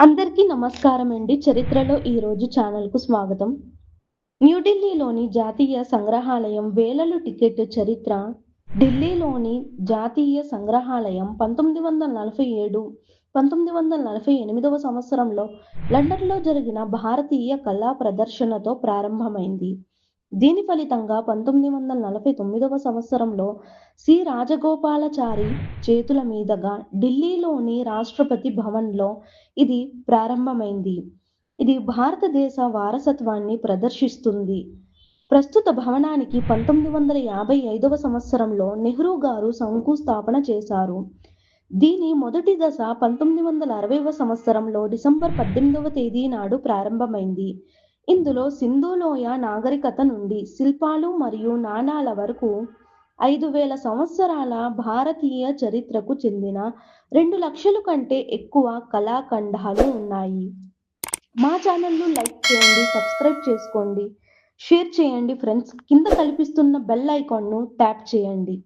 అందరికీ నమస్కారం అండి చరిత్రలో ఈరోజు ఛానల్కు స్వాగతం. న్యూఢిల్లీలోని జాతీయ సంగ్రహాలయం వేలలు టికెట్ చరిత్ర. ఢిల్లీలోని జాతీయ సంగ్రహాలయం పంతొమ్మిది వందల నలభై ఏడు పంతొమ్మిది వందల నలభై ఎనిమిదవ సంవత్సరంలో లండన్లో జరిగిన భారతీయ కళా ప్రదర్శనతో ప్రారంభమైంది. దీని ఫలితంగా పంతొమ్మిది వందల నలభై తొమ్మిదవ సంవత్సరంలో సి. రాజగోపాలాచారి చేతుల మీదుగా ఢిల్లీలోని రాష్ట్రపతి భవన్లో ఇది ప్రారంభమైంది. ఇది భారతదేశ వారసత్వాన్ని ప్రదర్శిస్తుంది. ప్రస్తుత భవనానికి పంతొమ్మిది వందల యాభై ఐదవ సంవత్సరంలో నెహ్రూ గారు శంకుస్థాపన చేశారు. దీని మొదటి దశ పంతొమ్మిది వందల అరవైవ సంవత్సరంలో డిసెంబర్ పద్దెనిమిదవ తేదీ నాడు ప్రారంభమైంది. ఇందులో సింధులోయ నాగరికత నుండి శిల్పాలు మరియు నాణాల వరకు ఐదు వేల సంవత్సరాల భారతీయ చరిత్రకు చెందిన రెండు లక్షల కంటే ఎక్కువ కళాఖండాలు ఉన్నాయి. మా ఛానల్ను లైక్ చేయండి సబ్స్క్రైబ్ చేసుకోండి షేర్ చేయండి ఫ్రెండ్స్. కింద కల్పిస్తున్న బెల్ ఐకాన్ను ట్యాప్ చేయండి.